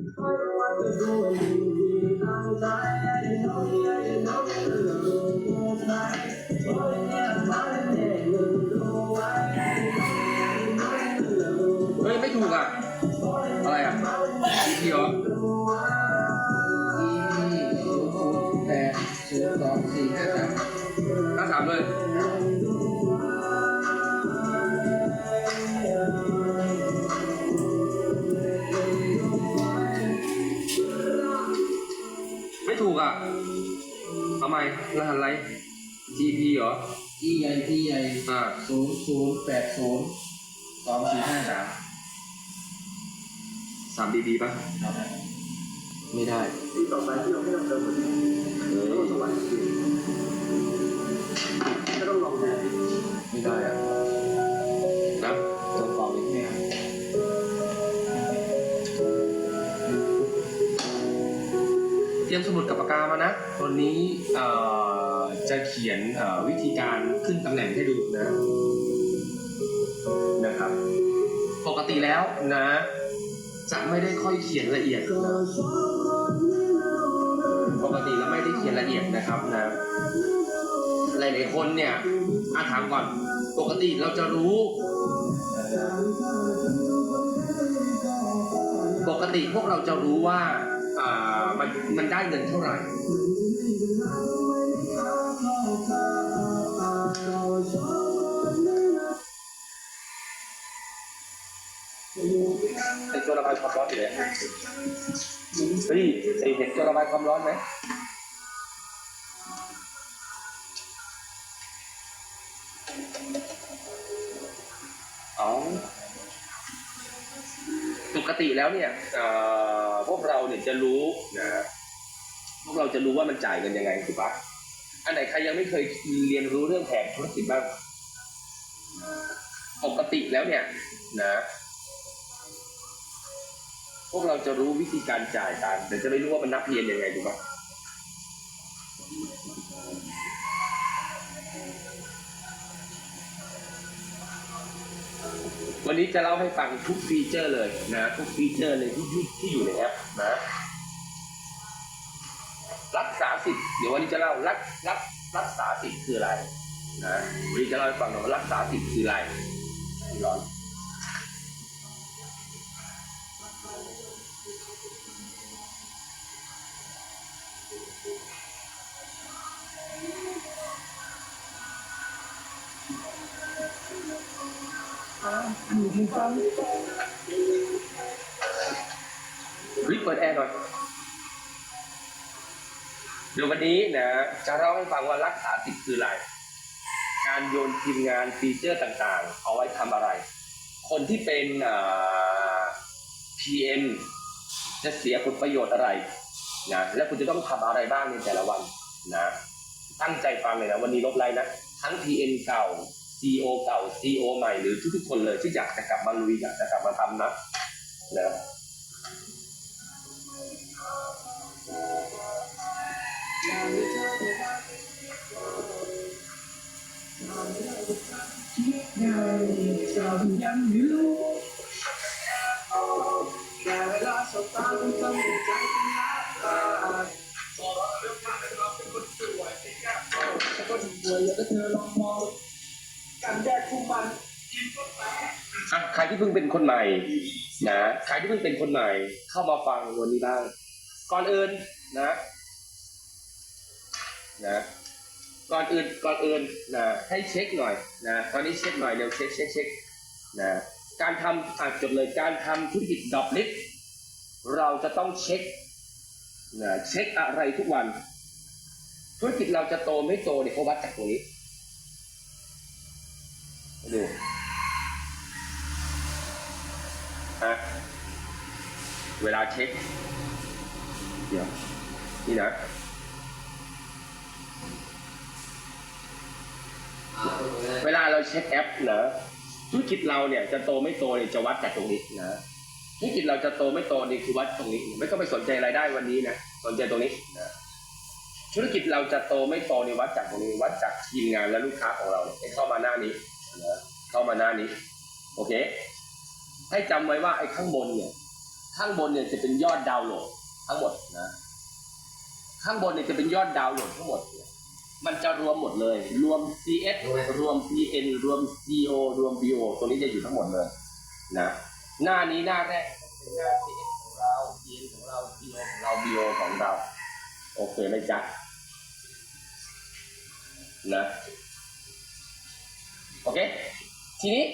เฮ้ย ไม่ถูกอะ อะไรอะทีพีเหรอที่ศูนย์ศูนย์แปดศูนย์สองสี่ห้าสามห้าสามเลย อะเอาใหม่รหัสอะไร GP เหรอที่ใหญ่ที่ใหญ่อ่าศูนย์ศูนย์แปดศูนย์สองสี่ห้าสามสาม BB ป่ะครับไม่ได้ ที่ต่อไปที่เราไม่ต้องเติมเหมือนกันเอโลอกสวรร ตรียมสมุดกับปากกามานะ วันนี้จะเขียนวิธีการขึ้นตำแหน่งให้ดูนะนะครับ ปกติแล้วนะ จะไม่ได้ค่อยเขียนละเอียดนะปกติแล้วไม่ได้เขียนละเอียดนะครับนะ หลายๆคนเนี่ยอาถามก่อน ปกติเราจะรู้ปกติพวกเราจะรู้ว่า มันมันได้เงินเท่าไหร่ไอตัวระบายความร้อนอยู่ไหนเฮ้ยไอเห็นตัวระบายความร้อนไหมอ๋อ ติแล้วเนี่ยพวกเราเนี่ยจะรู้นะพวกเราจะรู้ว่ามันจ่ายเงินยังไงถูกปะอันไหนใครยังไม่เคยเรียนรู้เรื่องแผนธุรกิจบ้างปกติแล้วเนี่ยนะ พวกเราจะรู้วิธีการจ่ายกันแต่จะไม่รู้ว่ามันนับเพียนยังไงถูกปะ วันนี้จะเล่าให้ฟังทุกฟีเจอร์เลยนะทุกฟีเจอร์เลยที่ที่อยู่ในแอปนะรักษาสิทธิ์เดี๋ยววันนี้จะเล่ารักรักรักษาสิทธิ์คืออะไรนะวันนี้จะเล่าให้ฟังหน่อยว่ารักษาสิทธิ์คืออะไรร้อน รีบเปิดแอร์หน่อยเดี๋ยววันนี้นะจะเล่าให้ฟังว่ารักษาสิทธิ์คืออะไร การโยนทีมงานฟีเจอร์ต่างๆ เอาไว้ทำอะไร คนที่เป็นอ่า PM จะเสียผลประโยชน์อะไรนะและคุณจะต้องทำอะไรบ้างในแต่ละวันนะตั้งใจฟังเลยนะวันนี้ลบไลน์นะ ทั้ง PM เก่า CEO เก่า CEO ใหม่หรือทุกๆคนเลยที่อยากจะกลับมาลุยอยากจะกลับมาทำนะนะ อะใครที่เพิ่งเป็นคนใหม่นะใครที่เพิ่งเป็นคนใหม่ เข้ามาฟังวันนี้บ้าง ก่อนอื่นนะ นะก่อนอื่นก่อนอื่นนะให้เช็คหน่อยนะตอนนี้เช็คหน่อยเร็วเช็คเช็คเช็คนะการทำอ่านจดเลยการทำธุรกิจดอกลิฟเราจะต้องเช็คนะเช็คอะไรทุกวัน ธุรกิจเราจะโตไม่โตเนี่ยเขาวัดจากตรงนี้ ดูฮะเวลาเช็ค เดี๋ยว นี่นะเวลาเราเช็คแอปนะธุรกิจเราเนี่ยจะโตไม่โตเนี่ยจะวัดจากตรงนี้นะธุรกิจเราจะโตไม่โตนี่คือวัดตรงนี้ ไม่ต้องไปสนใจรายได้วันนี้นะสนใจตรงนี้นะธุรกิจเราจะโตไม่โตในวัดจากตรงนี้ วัดจากทีมงานและลูกค้าของเราเนี่ยเข้ามาหน้านี้ นะเข้ามาหน้านี้ โอเค ให้จำไว้ว่าไอ้ข้างบนเนี่ย ข้างบนเนี่ยจะเป็นยอดดาวน์โหลดทั้งหมดนะ ข้างบนเนี่ยจะเป็นยอดดาวน์โหลดทั้งหมด มันจะรวมหมดเลย รวม CS รวม PN รวม CO รวม BO ตัวนี้จะอยู่ทั้งหมดเลยนะ หน้านี้หน้าแรกเป็นหน้า CS ของเรา PN ของเรา CO ของเรา BO ของเรา โอเคไหมจ๊ะนะ โอเคทีนี้